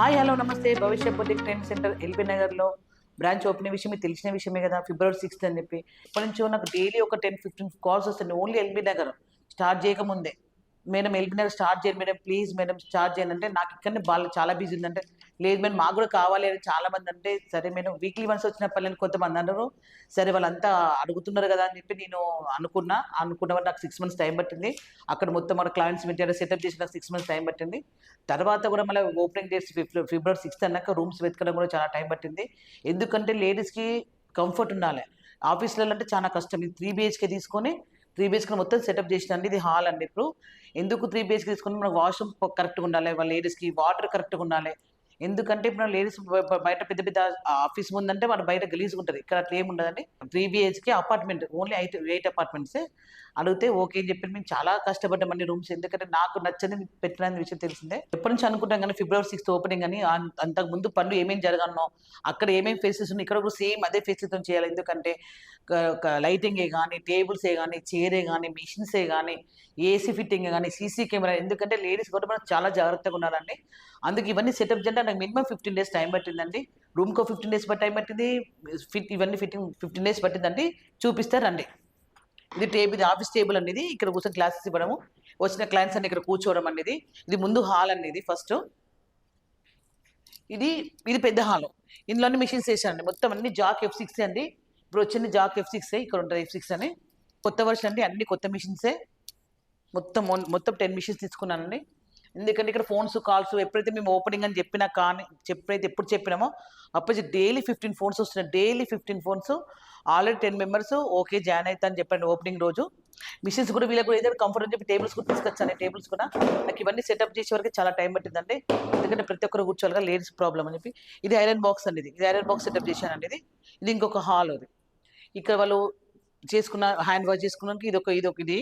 Hi hello నమస్తే. Bhavishya Buddhik training centre L నగర్లో branch opening విషయం మీకు తెలిసిన విషయమే కదా. ఫిబ్రవరి సిక్స్త్ అని చెప్పి. ఇప్పటి నుంచో నాకు డైలీ ఒక టెన్ ఫిఫ్టీన్ కాల్స్ వస్తుంది ఓన్లీ ఎల్బీ నగర్. స్టార్ట్ చేయకముందే. మేడం ఎల్బీ స్టార్ట్ చేయండి మేడం ప్లీజ్ మేడం స్టార్ట్ చేయండి. అంటే నాకు ఇక్కడనే వాళ్ళు చాలా బిజీ ఉందంటే లేదు మేడం మాకు కూడా కావాలి అని చాలా మంది అంటే సరే మేడం వీక్లీ వన్స్ వచ్చిన పల్లెని కొంతమంది అన్నారు సరే వాళ్ళంతా అడుగుతున్నారు కదా అని చెప్పి నేను అనుకున్నా. అనుకున్న వల్ల నాకు సిక్స్ మంత్స్ టైం పట్టింది. అక్కడ మొత్తం మన క్లయింట్స్ మీటింగ్ సెటప్ చేసి నాకు సిక్స్ మంత్స్ టైం పట్టింది. తర్వాత కూడా మళ్ళీ ఓపెనింగ్ డేట్స్ ఫిబ్రవరి సిక్స్త్ అన్నాక రూమ్స్ వెతకడం కూడా చాలా టైం పట్టింది. ఎందుకంటే లేడీస్కి కంఫర్ట్ ఉండాలి. ఆఫీస్లలో అంటే చాలా కష్టం. ఇది త్రీ బిహెచ్కే తీసుకొని త్రీ బిహెచ్కే మొత్తం సెటప్ చేసినండి ఇది హాల్ అండి ఇప్పుడు. ఎందుకు త్రీ బిహెచ్కే తీసుకొని మనకు వాష్రూమ్ కరెక్ట్గా ఉండాలి. వాళ్ళ లేడీస్కి వాటర్ కరెక్ట్గా ఉండాలి. ఎందుకంటే ఇప్పుడు లేడీస్ బయట పెద్ద పెద్ద ఆఫీస్ ముందంటే మన బయట గలీజ్గా ఉంటుంది. ఇక్కడ అట్లా ఏముండదండి. Three BHK apartment only eight eight అపార్ట్మెంట్సే. అడిగితే ఓకే అని చెప్పి మేము చాలా కష్టపడ్డామండి రూమ్స్. ఎందుకంటే నాకు నచ్చని పెట్టిన విషయం తెలిసిందే. ఎప్పటి నుంచి అనుకుంటాం కానీ ఫిబ్రవరి సిక్స్త్ ఓపెనింగ్ అని అంతకు ముందు పనులు ఏమేమి జరగనో అక్కడ ఏమేమి ఫేసెస్ ఉన్నాయి ఇక్కడ కూడా సేమ్ అదే ఫేసెస్తో చేయాలి. ఎందుకంటే లైటింగే కానీ టేబుల్సే కానీ చైరే కానీ మిషన్సే కానీ ఏసీ ఫిట్టింగ్ కానీ సీసీ కెమెరా. ఎందుకంటే లేడీస్ కూడా మనం చాలా జాగ్రత్తగా ఉండాలండి. అందుకు ఇవన్నీ సెటప్ చేయాలంటే నాకు మినిమం ఫిఫ్టీన్ డేస్ టైం పట్టిందండి. రూమ్కో ఫిఫ్టీన్ డేస్ టైం పట్టింది ఫిట్ ఇవన్నీ ఫిట్టింగ్ ఫిఫ్టీన్ డేస్ పట్టిందండి. చూపిస్తారండి ఇది టేబుల్ ఇది ఆఫీస్ టేబుల్ అనేది ఇక్కడ కూర్చొని క్లాసెస్ ఇవ్వడము వచ్చిన క్లయింట్స్ అన్ని ఇక్కడ కూర్చోవడం అనేది ఇది ముందు హాల్ అనేది ఫస్ట్. ఇది ఇది పెద్ద హాల్. ఇందులోనే మిషన్స్ వేసానండి మొత్తం అన్ని జాక్ ఎఫ్ సిక్స్ అండి. ఇప్పుడు వచ్చింది జాక్ ఎఫ్ సిక్స్ ఇక్కడ ఉంటుంది ఎఫ్ సిక్స్ అని. కొత్త వర్షన్ అండి అన్ని కొత్త మిషన్సే. మొత్తం మొత్తం టెన్ మిషన్స్ తీసుకున్నానండి. ఎందుకంటే ఇక్కడ ఫోన్స్ కాల్స్ ఎప్పుడైతే మేము ఓపెనింగ్ అని చెప్పినా కానీ ఎప్పుడైతే ఎప్పుడు చెప్పినామో అప్పుడు డైలీ ఫిఫ్టీన్ ఫోన్స్ వస్తున్నాయి. Daily fifteen phones already ten members okay join అవుతా అని చెప్పండి ఓపెనింగ్ రోజు. మిషన్స్ కూడా వీళ్ళకి కూడా ఏదైనా కంఫర్ట్ అని చెప్పి టేబుల్స్ కూడా తీసుకొచ్చాను. టేబుల్స్ కూడా నాకు ఇవన్నీ సెటప్ చేసే వరకు చాలా టైం పట్టిందండి. ఎందుకంటే ప్రతి ఒక్కరు కూర్చోవాలి లేడీస్ ప్రాబ్లం అని చెప్పి. ఇది ఐరన్ బాక్స్ అనేది ఇది. ఐరన్ బాక్స్ సెటప్ చేశాను ఇది. ఇది ఇంకొక హాల్ అది. ఇక్కడ వాళ్ళు చేసుకున్న హ్యాండ్ వాష్ చేసుకున్నాక ఇది ఒక ఇది ఒక ఇది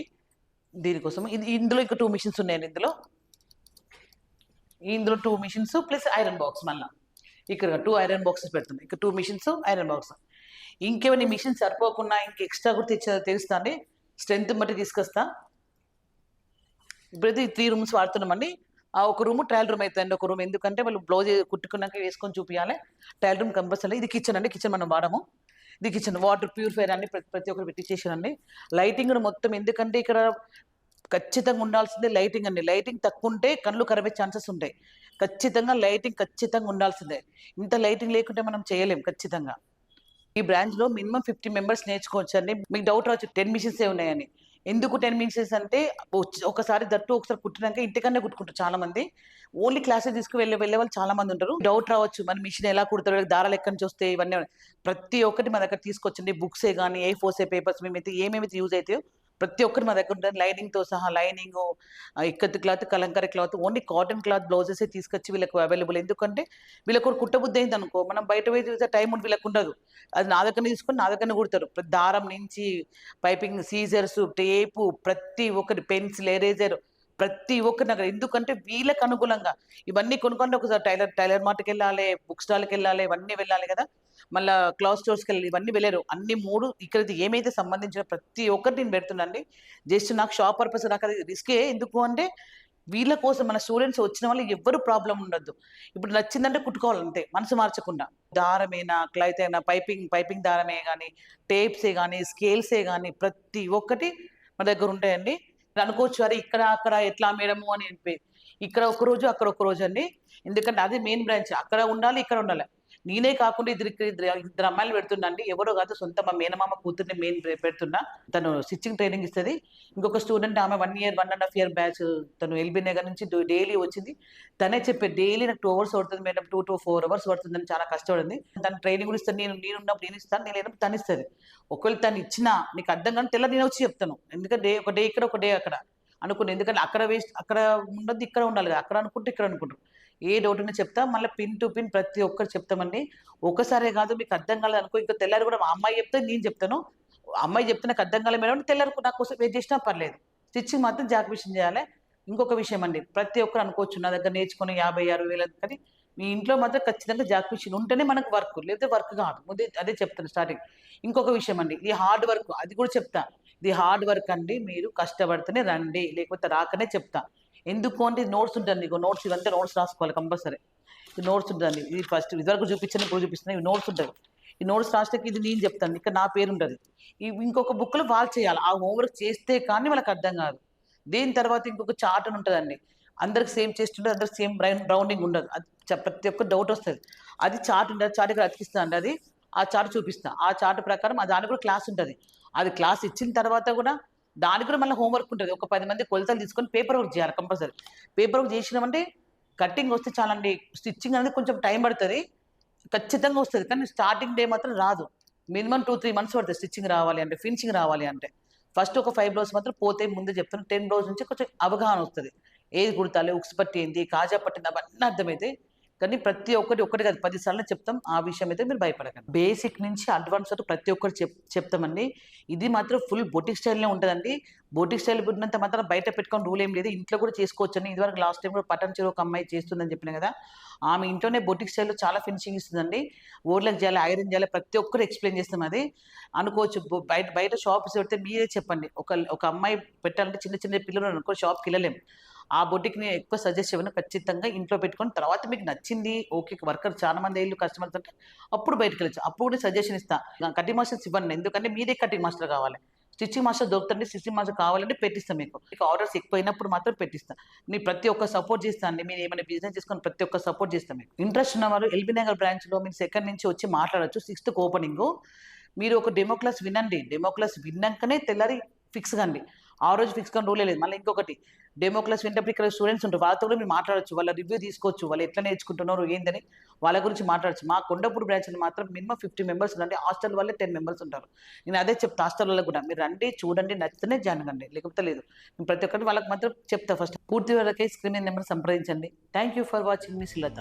దీనికోసం. ఇది ఇందులో ఇంకా టూ మిషన్స్ ఉన్నాయండి ఇందులో. ఇందులో two machines plus iron box మళ్ళీ. ఇక్కడ టూ ఐరన్ బాక్సెస్ పెడుతుంది ఇక్కడ టూ మిషన్స్ ఐరన్ బాక్స్ ఇంకేమైనా మిషన్ సరిపోకుండా ఇంక ఎక్స్ట్రా కూడా తెచ్చ తెలుస్తా అండి స్ట్రెంత్ బట్టి తీసుకొస్తా. ఇప్పుడైతే త్రీ రూమ్స్ వాడుతున్నామండి. ఆ ఒక రూమ్ ట్రయల్ రూమ్ అవుతుందండి ఒక రూమ్ ఎందుకంటే వాళ్ళు బ్లౌజ్ కుట్టుకున్నాక వేసుకొని చూపించాలి ట్రయల్ రూమ్ కంపల్సరీ ఇది కిచెన్ అండి. కిచెన్ మనం వాడము. ఇది కిచెన్ వాటర్ ప్యూరిఫైర్ అన్ని ప్రతి ప్రతి ఒక్కరు పెట్టించేసానండి లైటింగ్ కూడా మొత్తం ఎందుకంటే ఇక్కడ ఖచ్చితంగా ఉండాల్సిందే లైటింగ్ అండి. లైటింగ్ తక్కువ ఉంటే కళ్ళు కరవే ఛాన్సెస్ ఉంటాయి. ఖచ్చితంగా లైటింగ్ ఖచ్చితంగా ఉండాల్సిందే. ఇంత లైటింగ్ లేకుంటే మనం చేయలేం ఖచ్చితంగా. ఈ బ్రాంచ్లో మినిమం ఫిఫ్టీ మెంబర్స్ నేర్చుకోవచ్చు అండి మీకు డౌట్ రావచ్చు టెన్ మిషన్స్ ఏ ఉన్నాయని. ఎందుకు టెన్ మిషన్స్ అంటే ఒకసారి దట్టు ఒకసారి కుట్టినాక ఇంటికన్నా కుట్టుకుంటారు చాలా మంది ఓన్లీ క్లాసెస్ తీసుకు వెళ్ళే వెళ్ళే వాళ్ళు చాలా మంది ఉంటారు. డౌట్ రావచ్చు మన మిషన్ ఎలా కుడతారు దారాలు ఎక్కడి నుంచి వస్తాయి ఇవన్నీ. ప్రతి ఒక్కటి మన దగ్గర తీసుకొచ్చండి. బుక్సే కానీ ఏ ఫోర్సే పేపర్స్ మేమైతే ఏమేమి యూజ్ అవుతాయో ప్రతి ఒక్కరు మా దగ్గర ఉంటుంది లైనింగ్తో సహా lining ikat cloth kalamkari cloth only cotton cloth blouses తీసుకొచ్చి వీళ్ళకు అవైలబుల్. ఎందుకంటే వీళ్ళకి కూడా కుట్టబుద్ధి అయింది అనుకో మనం బయట పోయి చూసే టైం ఉండి వీళ్ళకి ఉండదు. అది నా దగ్గర తీసుకొని నా దగ్గరనే కుడతారు. ప్రతి దారం నుంచి పైపింగ్ సీజర్స్ టేపు ప్రతి ఒక్కరి పెన్సిల్ ఎరేజర్ ప్రతి ఒక్కటి నాకు ఎందుకంటే వీళ్ళకి అనుకూలంగా. ఇవన్నీ కొనుక్కుంటే ఒకసారి టైలర్ టైలర్ మార్ట్కి వెళ్ళాలి బుక్ స్టాల్కి వెళ్ళాలి ఇవన్నీ వెళ్ళాలి కదా. మళ్ళీ క్లాత్ స్టోర్స్కి వెళ్ళి ఇవన్నీ వెళ్ళారు. అన్ని మూడు ఇక్కడ ఏమైతే సంబంధించిన ప్రతి ఒక్కటి నేను పెడుతున్నాండి జస్ట్ నాకు షాప్ పర్పస్ నాకు అది రిస్కే. ఎందుకు అంటే వీళ్ళ కోసం మన స్టూడెంట్స్ వచ్చిన వాళ్ళు ఎవ్వరు ప్రాబ్లం ఉండద్దు. ఇప్పుడు నచ్చిందంటే కుట్టుకోవాలంతే మనసు మార్చకుండా. దారమేనా క్లైత్ అయినా పైపింగ్ పైపింగ్ దారమే కానీ టేప్సే కానీ స్కేల్సే కానీ ప్రతి ఒక్కటి మన దగ్గర ఉంటాయండి. అనుకోవచ్చు అరే ఇక్కడ అక్కడ ఎట్లా మేడము? అని ఇక్కడ ఒక రోజు అక్కడ ఒక రోజు అండి. ఎందుకంటే అది మెయిన్ బ్రాంచ్. అక్కడ ఉండాలి ఇక్కడ ఉండాలి. నేనే కాకుండా ఇద్దరు ఇద్దరు అమ్మాయిలు పెడుతున్నాండి ఎవరో కాదు సొంత మా మేనమామ కూతుర్ని మెయిన్ పెడుతున్నా. తను స్టిచ్చింగ్ ట్రైనింగ్ ఇస్తుంది. ఇంకొక స్టూడెంట్ ఆమె one year one and half year batch తను ఎల్బీ నగర్ నుంచి డైలీ వచ్చింది. తనే చెప్పే డైలీ నాకు టూ అవర్స్ పడుతుంది madam two to four hours పడుతుందని చాలా కష్టపడింది. తన ట్రైనింగ్ కూడా ఇస్తాను నేను నేను ఉన్నప్పుడు నేను ఇస్తాను నేను లేనప్పుడు తను ఇస్తుంది. ఒకవేళ తను ఇచ్చినా నీకు అర్థం కానీ తెల్ల నేను వచ్చి చెప్తాను. ఎందుకంటే డే ఒక డే ఇక్కడ ఒక డే అక్కడ అనుకుని ఎందుకంటే అక్కడ వేస్ట్ అక్కడ ఉండదు ఇక్కడ ఉండాలి కదా. అక్కడ అనుకుంటే ఇక్కడ అనుకుంటారు. ఏ డౌట్ ఉన్నా చెప్తా మళ్ళీ పిన్ టు పిన్ ప్రతి ఒక్కరు చెప్తామండి. ఒకసారే కాదు మీకు అర్థం కాలేదు అనుకో ఇంకా తెల్లారి కూడా మా అమ్మాయి చెప్తే నేను చెప్తాను. అమ్మాయి చెప్తే నాకు అర్థం కాలేదు మేడం తెల్లారి నా కోసం వెయిట్ చేసినా పర్లేదు. స్టిచ్చింగ్ మాత్రం జాగ్రత్త చేయాలి. ఇంకొక విషయం అండి ప్రతి ఒక్కరు అనుకోవచ్చు నా దగ్గర నేర్చుకుని యాభై ఆరు వేలు కానీ మీ ఇంట్లో మాత్రం ఖచ్చితంగా జాక్ మిషన్ ఉంటేనే మనకు వర్క్ లేకపోతే వర్క్ కాదు. ముందే అదే చెప్తాను స్టార్టింగ్ ఇంకొక విషయం అండి ఇది హార్డ్ వర్క్ అది కూడా చెప్తా. ఇది హార్డ్ వర్క్ అండి మీరు కష్టపడితేనే రండి లేకపోతే రాకనే చెప్తా. ఎందుకు అంటే నోట్స్ ఉంటుంది నీకు నోట్స్ ఇదంతా నోట్స్ రాసుకోవాలి కంపల్సరీ ఈ నోట్స్ ఉంటుంది ఇది ఫస్ట్ ఇదివరకు చూపించాను ఇప్పుడు చూపిస్తున్నాను ఇవి నోట్స్ ఉంటాయి ఈ నోట్స్ రాష్ట్రకి ఇది నేను చెప్తాను ఇక్కడ నా పేరు ఉంటుంది. ఈ ఇంకొక బుక్లో వాళ్ళు చేయాలి ఆ హోంవర్క్ చేస్తే కానీ వాళ్ళకి అర్థం కాదు. దీని తర్వాత ఇంకొక చార్ట్ అని ఉంటుందండి. అందరికి సేమ్ చేస్తుంటే అందరికి సేమ్ రౌండింగ్ ఉండదు. అది ప్రతి ఒక్క డౌట్ వస్తుంది. అది చార్ట్ ఉంటుంది చార్ట్ ఇక్కడ అతికిస్తా అండి అది. ఆ చార్ట్ చూపిస్తాను ఆ చార్ట్ ప్రకారం ఆ దానికి కూడా క్లాస్ ఉంటుంది. అది క్లాస్ ఇచ్చిన తర్వాత కూడా దానికి కూడా మళ్ళీ హోంవర్క్ ఉంటుంది. ఒక పది మంది కొలతలు తీసుకొని పేపర్ వర్క్ చేయాలి కంపల్సరీ పేపర్ వర్క్ చేసినామంటే కటింగ్ వస్తే చాలండి. స్టిచ్చింగ్ అనేది కొంచెం టైం పడుతుంది. ఖచ్చితంగా వస్తుంది. కానీ స్టార్టింగ్ డే మాత్రం రాదు. మినిమం టూ త్రీ మంత్స్ పడుతుంది స్టిచ్చింగ్ రావాలి అంటే ఫినిషింగ్ రావాలి అంటే. ఫస్ట్ ఒక ఫైవ్ రోజు మాత్రం పోతే ముందే చెప్తాను టెన్ రోజు నుంచి కొంచెం అవగాహన వస్తుంది. ఏది కుడతాలి? ఉక్స్ పట్టి ఏంది? కాజా పట్టింది? అవన్నీ అర్థమైతే కానీ ప్రతి ఒక్కటి ఒక్కటి కాదు. పదిసార్లు చెప్తాం. ఆ విషయం అయితే మీరు భయపడకండి. బేసిక్ నుంచి అడ్వాన్స్ వరకు ప్రతి ఒక్కరు చెప్ చెప్తామండి. ఇది మాత్రం ఫుల్ బొటిక్ స్టైల్నే ఉంటుందండి. బొటిక్ స్టైల్ పుట్టినంత మాత్రం బయట పెట్టుకొని రూల్ ఏం లేదు. ఇంట్లో కూడా చేసుకోవచ్చండి. ఇదివరకు లాస్ట్ టైం కూడా పట్టణ చెరువు ఒక అమ్మాయి చేస్తుందని చెప్పిన కదా ఆమె ఇంట్లోనే బొటిక్ స్టైల్లో చాలా ఫినిషింగ్ ఇస్తుందండి. ఓర్లకు చేయాలి ఐరన్ చేయాలి ప్రతి ఒక్కరు ఎక్స్ప్లెయిన్ చేస్తాం అది. అనుకోవచ్చు బయట బయట షాప్స్ పెడితే మీరే చెప్పండి. ఒక ఒక అమ్మాయి పెట్టాలంటే చిన్న చిన్న పిల్లలు అనుకో షాప్కి వెళ్ళలేము ఆ బొటిక్ని ఎక్కువ సజెస్ట్ చేయను ఖచ్చితంగా ఇంట్లో పెట్టుకొని తర్వాత మీకు నచ్చింది ఓకే వర్కర్ చాలా మంది ఏళ్ళు కస్టమర్స్ అంటే అప్పుడు బయటకు వెళ్ళచ్చు. అప్పుడు కూడా సజెషన్ ఇస్తాను కటింగ్ మాస్టర్స్ ఇవ్వండి. ఎందుకంటే మీరే కటింగ్ మాస్టర్ కావాలి. స్టిచ్చింగ్ మాస్టర్ దొరుకుతుంది స్టిచ్చింగ్ మాస్టర్ కావాలంటే పెట్టిస్తాం మీకు. మీకు ఆర్డర్స్ ఎక్కువైనప్పుడు మాత్రం పెట్టిస్తాను మీ ప్రతి ఒక్క సపోర్ట్ చేస్తాను మీరు ఏమైనా బిజినెస్ చేసుకొని ప్రతి ఒక్క సపోర్ట్ చేస్తాం మీకు. ఇంట్రెస్ట్ ఉన్నవారు ఎల్బీ నగర్ బ్రాంచ్లో మీరు సెకండ్ నుంచి వచ్చి మాట్లాడచ్చు. సిక్స్త్ ఓపెనింగ్ మీరు ఒక డెమో క్లాస్ వినండి. డెమో క్లాస్ విన్నాకనే తెల్లారి ఫిక్స్ కండి. ఆ రోజు ఫిక్స్ కానీ రూలే లేదు. మళ్ళీ ఇంకొకటి డెమో క్లాస్ వింటప్పుడు ఇక్కడ స్టూడెంట్స్ ఉంటారు. వాళ్ళతో కూడా మీరు మాట్లాడచ్చు. వాళ్ళ రివ్యూ తీసుకోవచ్చు. వాళ్ళు ఎట్లా నేర్చుకుంటున్నారు ఏందని వాళ్ళ గురించి మాట్లాడచ్చు. మా కొండపూర్ బ్రాంచ్లో మాత్రం మినిమం ఫిఫ్టీ మెంబర్స్ ఉండండి. హాస్టల్ వాళ్ళే టెన్ మెంబర్స్ ఉంటారు. నేను అదే చెప్తా హాస్టల్ వాళ్ళకి కూడా. మీరు రండి చూడండి నచ్చితేనే జాయిన్ కండి. లేకపోతే లేదు. నేను ప్రతి ఒక్కటి వాళ్ళకి మాత్రం చెప్తా ఫస్ట్ పూర్తి వరకే స్క్రీన్ నెంబర్ సంప్రదించండి. థ్యాంక్ యూ ఫర్ వాచింగ్ మీ శ్రీలత